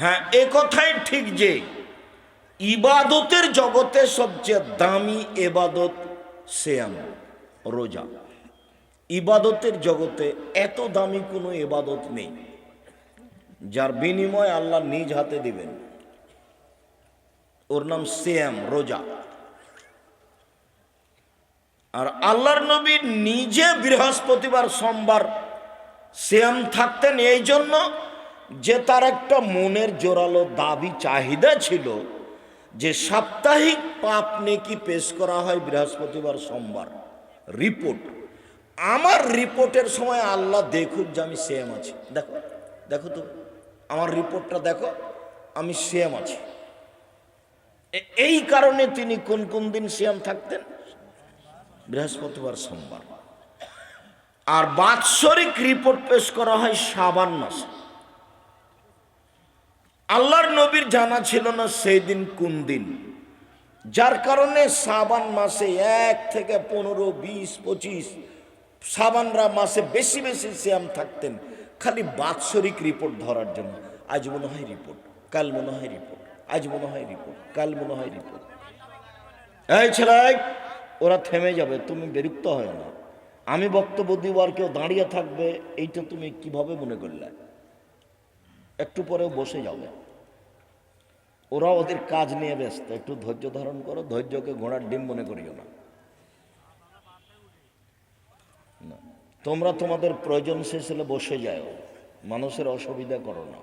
হ্যাঁ এ কথাই ঠিক যে ইবাদতের জগতে সবচেয়ে দামি এবাদত শ্যাম রোজা। ইবাদতের জগতে এত দামি কোনো এবাদত নেই, যার বিনিময় আল্লাহ নিজ হাতে দিবেন। ওর নাম শ্যাম রোজা। আর আল্লাহর নবী নিজে বৃহস্পতিবার, সোমবার শ্যাম থাকতেন, এই জন্য যে তার একটা মনের জোরালো দাবি, চাহিদা ছিল যে সাপ্তাহিক পাপ নেকি পেশ করা হয় বৃহস্পতিবার সোমবার। রিপোর্ট। আমার রিপোর্টের সময় আল্লাহ দেখুক যে আমি সেম আছি। দেখো দেখো তো, আমার রিপোর্টটা দেখো, আমি সেম আছি। এই কারণে তিনি কোন কোন দিন সিয়াম থাকতেন? বৃহস্পতিবার সোমবার। আর বাৎসরিক রিপোর্ট পেশ করা হয় সাবান মাসে। আল্লাহর নবীর জানা ছিল না সেই দিন কোন দিন। যার কারণে সাবান মাসে এক থেকে পনেরো, বিশ, পঁচিশ সাবানরা মাসে বেশি বেশি শ্যাম থাকতেন। খালি বাৎসরিক রিপোর্ট ধরার জন্য। আজ মনে হয় রিপোর্ট, কাল মনে হয় রিপোর্ট, আজ মনে হয় রিপোর্ট, কাল মনে হয় রিপোর্ট। এই ছেলে ওরা থেমে যাবে, তুমি বিরক্ত হয় না। আমি বক্তব্য দিব আর কেউ দাঁড়িয়ে থাকবে, এইটা তুমি কীভাবে মনে করলে? একটু পরেও বসে যাবে ওরা ওদের কাজ নিয়ে ব্যস্ত। একটু ধৈর্য ধারণ করো, ধৈর্যকে ঘোড়ার ডিম মনে করিও না। তোমরা তোমাদের প্রয়োজন শেষ হলে বসে যাও। মানুষের অসুবিধা করো না।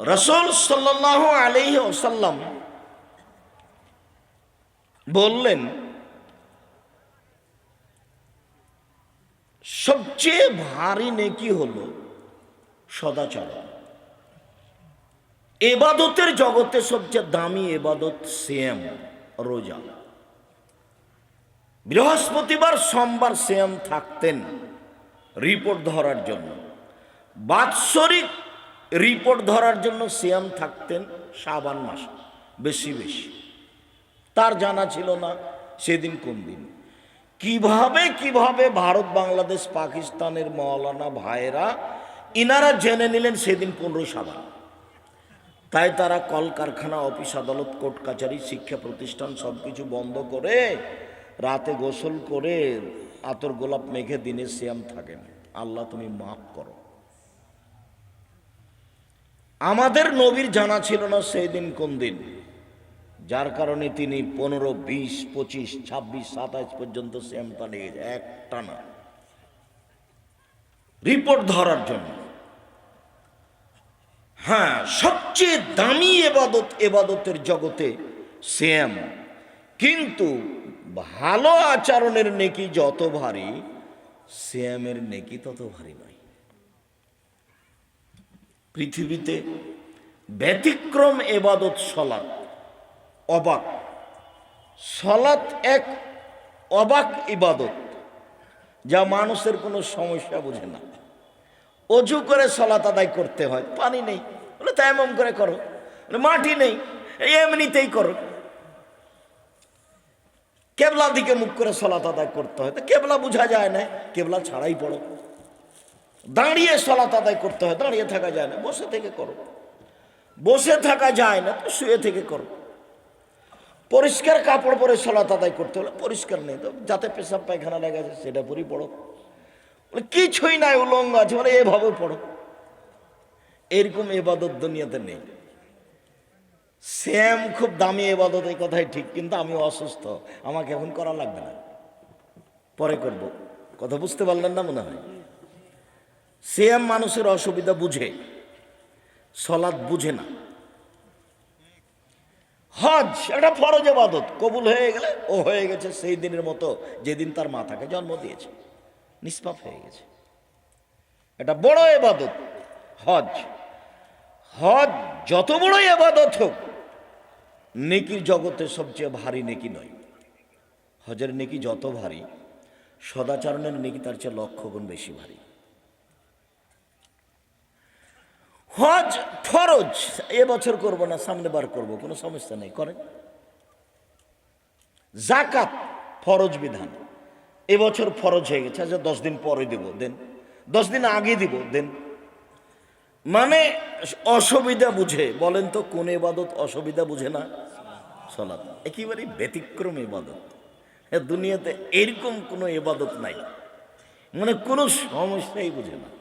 রসুল সাল্লাহ আলহি ওসাল্লাম বললেন সবচেয়ে ভারী নেকি হলো সদাচার এবাদতের জগতে সবচেয়ে দামি এবাদত সেম রোজা। বৃহস্পতিবার সোমবার সেম থাকতেন রিপোর্ট ধরার জন্য। বাৎসরিক রিপোর্ট ধরার জন্য সিয়াম থাকতেন শাবান মাস, বেশি বেশি। তার জানা ছিল না সেদিন কোন দিন। কীভাবে কীভাবে ভারত, বাংলাদেশ, পাকিস্তানের মৌলানা ভাইরা ইনারা জেনে নিলেন সেদিন পনেরো সাবান। তাই তারা কলকারখানা, অফিস আদালত, কোর্ট কাছারি শিক্ষা প্রতিষ্ঠান সব কিছু বন্ধ করে রাতে গোসল করে আতর গোলাপ মেঘে দিনে শ্যাম থাকেন। আল্লাহ তুমি মাফ করো। আমাদের নবীর জানা ছিল না সেই দিন কোন দিন। যার কারণে তিনি পনেরো, বিশ, পঁচিশ, ছাব্বিশ, সাতাইশ পর্যন্ত শ্যামটা লেগেছে একটা না রিপোর্ট ধরার জন্য। হ্যাঁ সবচেয়ে দামি এবাদত, এবাদতের জগতে শ্যাম। কিন্তু ভালো আচরণের নেকি যত ভারী, শ্যামের নেকি তত ভারী নয়। পৃথিবীতে ব্যতিক্রম এবাদত সলাৎ। অবাক। সলাৎ এক অবাক ইবাদত, যা মানুষের কোনো সমস্যা বোঝে না। অজু করে সলাত আদায় করতে হয়, পানি নেই। বলে তাই এমন করে করো। মাটি নেই এমনিতেই করো। কেবলা দিকে মুখ করে সলাত আদায় করতে হয়। তো কেবলা বোঝা যায় না, কেবলা ছাড়াই পড়ো। দাঁড়িয়ে সলাত আদায় করতে হয়, দাঁড়িয়ে থাকা যায় না, বসে থেকে করো। বসে থাকা যায় না, তো শুয়ে থেকে করো। পরিষ্কার কাপড় পরে সলাত আদায় করতে হলে পরিষ্কার নেই। তো যাতে পেশাব পায়খানা লেগেছে সেটা পরেই পড়ো। কিছুই নাই, উলঙ্গ আছে। মানে এভাবে পড়ো। এরকম এবাদত দুনিয়াতে নেই। শ্যাম খুব দামি এবাদত, এই কথাই ঠিক, কিন্তু আমি অসুস্থ। আমাকে এখন করা লাগবে না। পরে করব। কথা বুঝতে পারলেন না মনে হয়? শ্যাম মানুষের অসুবিধা বুঝে। সলাদ বুঝে না। হজ, এটা ফরজ এবাদত কবুল হয়ে গেলে ও হয়ে গেছে সেই দিনের মতো যেদিন তার মাথাকে জন্ম দিয়েছে। নিষ্পাপ হয়ে গেছে। এটা বড় এবাদত হজ। হজ যত বড় এবাদত হোক, নেকির জগতে সবচেয়ে ভারী নেকি নয়। হজের নেকি যত ভারী, সদাচরণের নেকি তার চেয়ে লক্ষ গুণ বেশি ভারী। হজ ফরজ এবছর করব না, সামনে বার করব, কোনো সমস্যা নেই, করেন। জাকাত ফরজ বিধান এবছর ফরজ হয়ে গেছে আচ্ছা দশ দিন পরে দেব, দেন। দশ দিন আগে দিব, দেন। মানে অসুবিধা বুঝে, বলেন তো, কোন এবাদত অসুবিধা বুঝে না? সলাৎ। একেবারে ব্যতিক্রম এবাদত দুনিয়াতে এরকম কোনো এবাদত নাই। মানে কোনো সমস্যাই বুঝে না।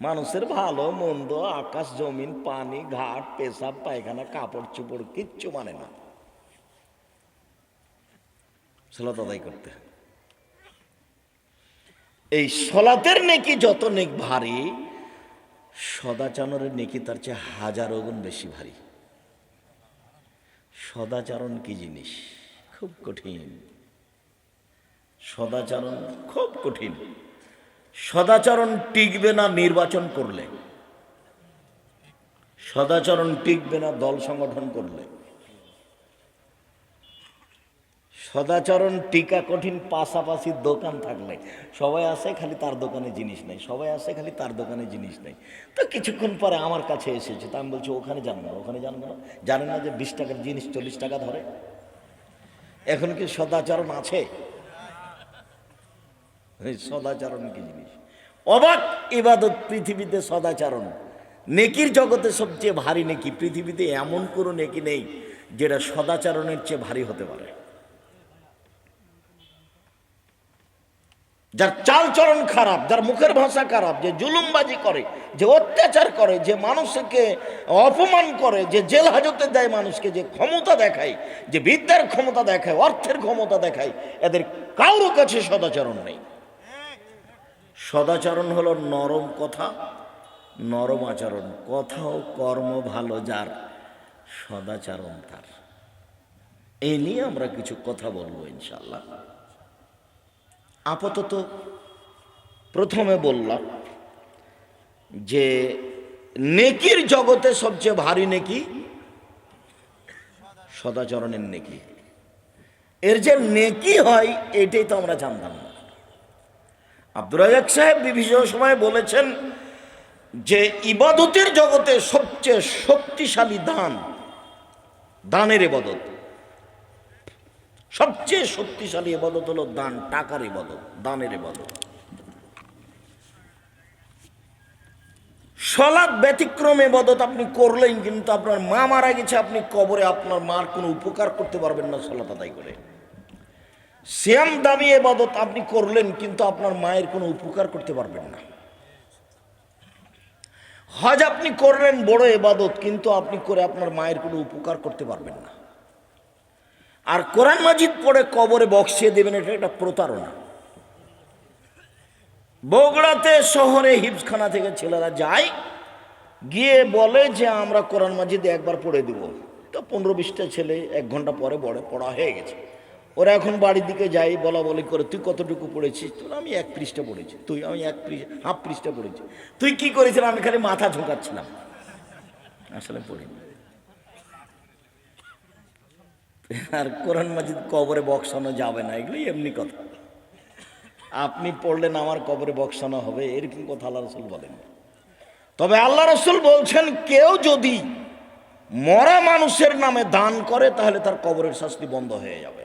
মানুষের ভালো, মন্দ, আকাশ, জমিন, পানি, ঘাট, পেশাব, পায়খানা, কাপড় চোপড় কিচ্ছু মানে না। সলাত আদায় করতে। এই সলাতের নেকি যত নেক ভারী, সদাচরণের নেকি তার চেয়ে হাজারো গুণ বেশি ভারী। সদাচরণ কি জিনিস? খুব কঠিন। সদাচরণ খুব কঠিন। সদাচরণ টিকবে না নির্বাচন করলে। সদাচরণ টিকবে না দল সংগঠন করলে। সদাচরণ টিকা কঠিন পাশাপাশি দোকান থাকলে। সবাই আসে, খালি তার দোকানে জিনিস নেই। সবাই আসে, খালি তার দোকানে জিনিস নেই। তো কিছুক্ষণ পরে আমার কাছে এসেছে, তা আমি বলছি, ওখানে জানো না, ওখানে জানো না। জানে না যে বিশ টাকার জিনিস চল্লিশ টাকা ধরে। এখন কি সদাচরণ আছে? সদাচরণ কি জিনিস? অবাক ইবাদত পৃথিবীতে সদাচরণ। নেকির জগতে সবচেয়ে ভারী নেকি পৃথিবীতে এমন কোনো নেকি নেই যেটা সদাচরণের চেয়ে ভারী হতে পারে। যার চালচরণ খারাপ, যার মুখের ভাষা খারাপ, যে জুলুমবাজি করে, যে অত্যাচার করে, যে মানুষকে অপমান করে, যে জেল হাজতে দেয় মানুষকে, যে ক্ষমতা দেখায়, যে বিদ্যার ক্ষমতা দেখায়, অর্থের ক্ষমতা দেখায়, এদের কারোর কাছে সদাচরণ নেই। সদাচরণ হলো নরম কথা, নরম আচরণ। কথা ও কর্ম ভালো যার, সদাচরণ তার। এই নিয়ে আমরা কিছু কথা বলব ইনশাল্লাহ আপাতত প্রথমে বললাম যে, নেকির জগতে সবচেয়ে ভারী নেকি সদাচরণের নেকি। এর যে নেকি হয়, এটাই তো আমরা জানতাম না। আব্দুর রাজাক সাহেব বিভিন্ন সময় বলেছেন যে ইবাদতের জগতে সবচেয়ে শক্তিশালী দান, দানের ইবাদত। সবচেয়ে শক্তিশালী ইবাদত হলো দান, টাকার ইবাদত, দানের ইবাদত। সলাদ ব্যতিক্রম এবাদত আপনি করলেন কিন্তু আপনার মা মারা গেছে, আপনি কবরে, আপনার মার কোনো উপকার করতে পারবেন না সলাত আদায় করে। শ্যাম দামি এবাদত আপনি করলেন, কিন্তু আপনার মায়ের কোনো উপকার করতে পারবেন না। হজ আপনি করলেন, বড় এবাদত, কিন্তু আপনি করে আপনার মায়ের কোনো উপকার করতে পারবেন না। আর কোরআন মাজিদ পড়ে কবরে বক্সিয়ে দেবেন, এটা একটা প্রতারণা। বগুড়াতে, শহরে হিপসখানা থেকে ছেলেরা যায়, গিয়ে বলে যে, আমরা কোরআন মাজিদ একবার পড়ে দিব। তো পনেরো বিশটা ছেলে এক ঘণ্টা পরে বড়, পড়া হয়ে গেছে। ওরা এখন বাড়ির দিকে যাই বলা বলি করে, তুই কতটুকু পড়েছিস? তুই আমি এক পৃষ্ঠা পড়েছি, তুই আমি এক পৃষ্ঠা, হাফ পৃষ্ঠা পড়েছি। তুই কি করেছিস? আমি খালি মাথা ঝোঁকাচ্ছিলাম। আসলে পড়িনি। আর কোরআন মাজিদ কবরে বক্সানো যাবে না এগুলোই এমনি কথা। আপনি পড়লেন আমার কবরে বক্সানো হবে এরকম কথা আল্লাহ রসুল বলেন? তবে আল্লাহ রসুল বলছেন, কেউ যদি মরা মানুষের নামে দান করে, তাহলে তার কবরের শাস্তি বন্ধ হয়ে যাবে।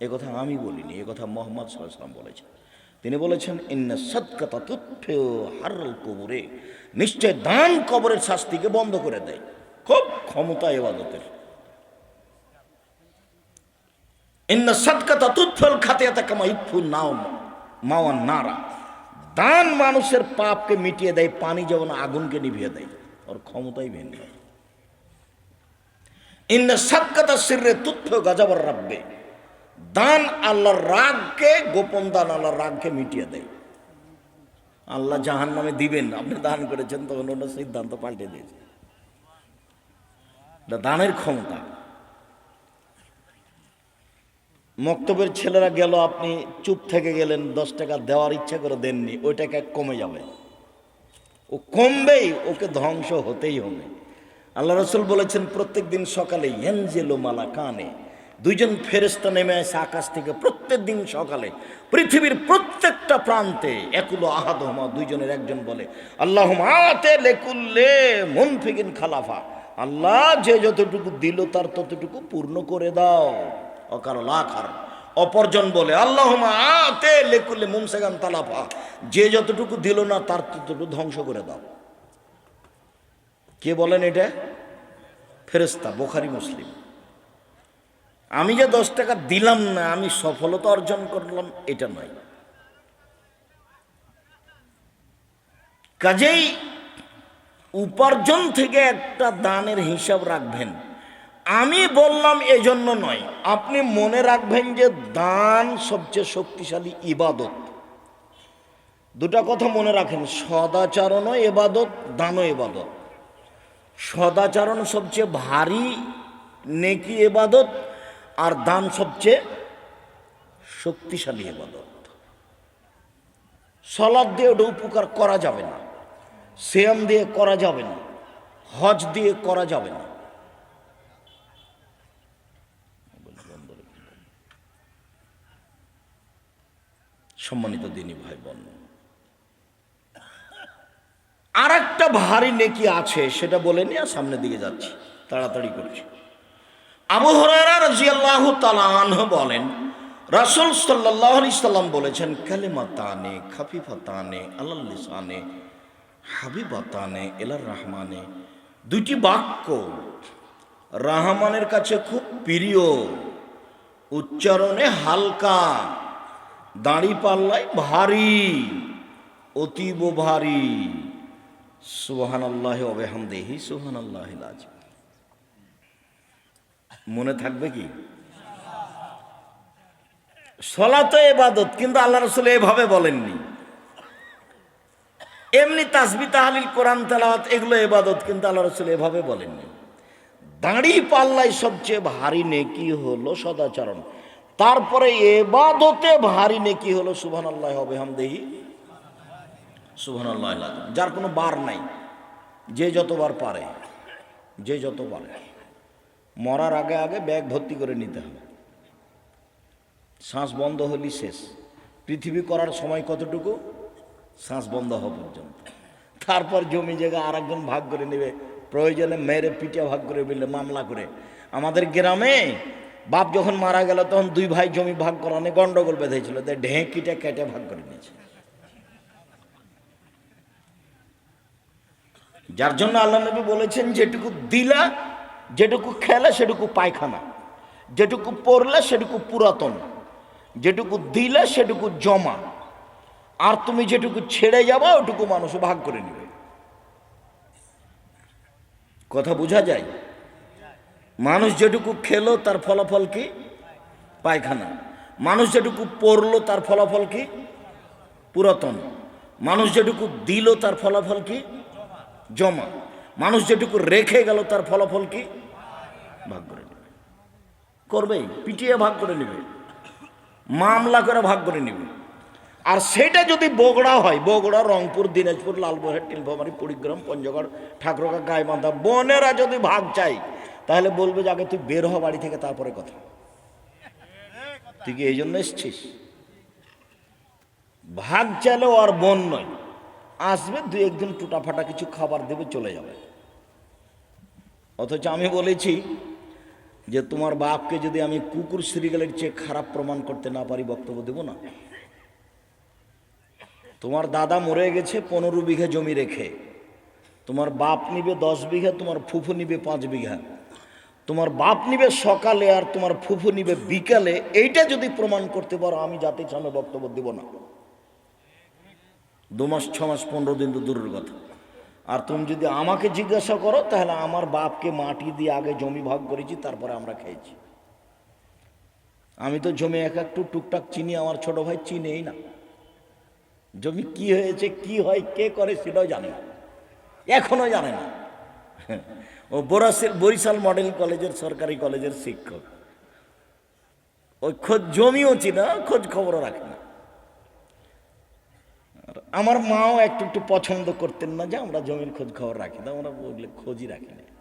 এ কথা আমি বলিনি, এ কথা মোহাম্মদ সাল্লাম বলেছেন। তিনি বলেছেন, ইন্না সৎকতা হারল কবরে। নিশ্চয় দান কবরের শাস্তিকে বন্ধ করে দেয়। খুব ক্ষমতা এবাদতের। ইন্না ইফু নাও নারা। দান মানুষের পাপকে মিটিয়ে দেয়, পানি আগুনকে নিভিয়ে দেয় ক্ষমতাই ইন্না দান আল্লাহর রাগকে, গোপন দান আল্লাহর রাগকে মিটিয়ে দেয়। আল্লাহ জাহান নামে দিবেন, আপনি দান করেছেন, তখন ওটা সিদ্ধান্ত পাল্টে দিয়েছে দানের ক্ষমতা। মক্তবের ছেলেরা গেল, আপনি চুপ থেকে গেলেন, দশ টাকা দেওয়ার ইচ্ছা করে দেননি, ওই টাকা কমে যাবে। ও কমবেই, ওকে ধ্বংস হতেই হবে। আল্লাহ রসুল বলেছেন প্রত্যেক দিন সকালে, এনজেলো মালা কানে দুইজন ফেরেস্তা নেমে আসে আকাশ থেকে প্রত্যেক দিন সকালে পৃথিবীর প্রত্যেকটা প্রান্তে একুলো আহাদহমা, দুইজনের একজন বলে আল্লাহ লেকুল্লে মন ফিকিন খালাফা। আল্লাহ যে যতটুকু দিল তার ততটুকু পূর্ণ করে দাও। অকার লাখার অপরজন বলে আল্লাহ আতে লেকুলে মুমসেগান তালাফা যে যতটুকু দিল না তার ততটুকু ধ্বংস করে দাও। কে বলেন এটা? ফেরেস্তা বোখারি, মুসলিম। আমি যে দশ টাকা দিলাম না, আমি সফলতা অর্জন করলাম, এটা নয়। কাজেই উপার্জন থেকে একটা দানের হিসাব রাখবেন। আমি বললাম এজন্য নয়, আপনি মনে রাখবেন যে দান সবচেয়ে শক্তিশালী ইবাদত। দুটা কথা মনে রাখেন, সদাচারণও এবাদত দানও এবাদত সদাচারণ সবচেয়ে ভারী, নেকি এবাদত আর দান সবচেয়ে শক্তিশালী এবাদত সলাদ দিয়ে ওটা উপকার করা যাবে না। সিয়াম দিয়ে করা যাবে না। হজ দিয়ে করা যাবে না। সম্মানিত দিনী ভাই বোন আর একটা ভারী নেকি আছে, সেটা বলে নিয়ে সামনের দিকে যাচ্ছি, তাড়াতাড়ি করছি। আবু হরারা রাজিয়াল্লাহু বলেন, রাসূল সাল্লাল্লাহু আলাইহি সাল্লাম বলেছেন, কালিমাতানে, খাফিফাতানে, আলাল লিসানে, হাবিবাতানে এলার রহমানে। দুইটি বাক্য রাহমানের কাছে খুব প্রিয়। উচ্চারণে হালকা, দাঁড়ি পাল্লায় ভারী, অতীব ভারী। সুহান আল্লাহ অবেহামদেহি সুহান আল্লাহ মনে থাকবে কি? সলাত এবাদত কিন্তু আল্লাহ রসুল এভাবে বলেননি। এমনি তাসবি, তাহালিল, কোরআন, তেলাওয়াত, এগুলো এবাদত কিন্তু আল্লাহ রসুল এভাবে বলেননি। দাঁড়ি পাল্লাই সবচেয়ে ভারী নেকি হলো সদাচরণ। তারপরে এবাদতে ভারী নেকি হলো সুবহান আল্লাহ হবে হামদেহি সুবহান আল্লাহ যার কোনো বার নাই। যে যতবার পারে, যে যত পারে মরার আগে আগে ব্যাগ ভর্তি করে নিতে হবে। শ্বাস বন্ধ হলি শেষ। পৃথিবী করার সময় কতটুকু? শ্বাস বন্ধ হওয়া পর্যন্ত। তারপর জমি জায়গা আর একজন ভাগ করে নেবে। প্রয়োজনে মেরে পিঠে ভাগ করে দিলে মামলা করে। আমাদের গ্রামে বাপ যখন মারা গেল, তখন দুই ভাই জমি ভাগ করানো গন্ডগোল বেঁধেছিল। তাই ঢেঁকিটা কেটে ভাগ করে নিয়েছে। যার জন্য আল্লাহ নবী বলেছেন, যেটুকু দিলা যেটুকু খেলে সেটুকু পায়খানা, যেটুকু পড়লে সেটুকু পুরাতন, যেটুকু দিলে সেটুকু জমা। আর তুমি যেটুকু ছেড়ে যাবা, ওটুকু মানুষ ভাগ করে নেবে। কথা বোঝা যায়? মানুষ যেটুকু খেলো, তার ফলাফল কি? পায়খানা। মানুষ যেটুকু পড়ল তার ফলাফল কি? পুরাতন। মানুষ যেটুকু দিল, তার ফলাফল কি? জমা। মানুষ যেটুকু রেখে গেল, তার ফলাফল কি? ভাগ করে নেবে। করবেই পিটিয়ে ভাগ করে নেবে। মামলা করে ভাগ করে নেবে। আর সেটা যদি বগড়া হয়, বগড়া, রংপুর, দিনাজপুর লালমোহর টিলভামারি কুড়িগ্রাম, পঞ্চগড় ঠাকুরকা গাইবান্ধা, বোনেরা যদি ভাগ চাই তাহলে বলবে যে, আগে তুই বের হ বাড়ি থেকে, তারপরে কথা। তুই কি এই জন্য এসছিস? ভাগ চাইলেও আর বোন নয়। আসবে দু একদিন টুটাফাটা কিছু খাবার দেবে, চলে যাবে। অথচ আমি বলেছি যে তোমার বাপকে যদি আমি কুকুর শ্রীগালের চেয়ে খারাপ প্রমাণ করতে না পারি, বক্তব্য দেব না। তোমার দাদা মরে গেছে, পনেরো বিঘা জমি রেখে। তোমার বাপ নিবে দশ বিঘা, তোমার ফুফু নিবে পাঁচ বিঘা। তোমার বাপ নিবে সকালে আর তোমার ফুফু নিবে বিকালে, এইটা যদি প্রমাণ করতে পারো, আমি জাতির সামনে বক্তব্য দেব না। দু মাস, ছ মাস, পনেরো দিন তো দূরের কথা। আর তুমি যদি আমাকে জিজ্ঞাসা করো, তাহলে আমার বাপকে মাটি দিয়ে আগে জমি ভাগ করেছি, তারপরে আমরা খেয়েছি আমি তো জমি এক একটু টুকটাক চিনি, আমার ছোট ভাই চিনেই না। জমি কি হয়েছে, কি হয়, কে করে সেটাও জানে না। এখনও জানে না। ও বরাসের বরিশাল মডেল কলেজের, সরকারি কলেজের শিক্ষক। ওই খোঁজ জমিও চিনা খোঁজ খবরও রাখে না। আর আমার মাও একটু একটু পছন্দ করতেন না যে আমরা জমির খোঁজ খবর রাখি না আমরা বললে খোঁজই রাখি না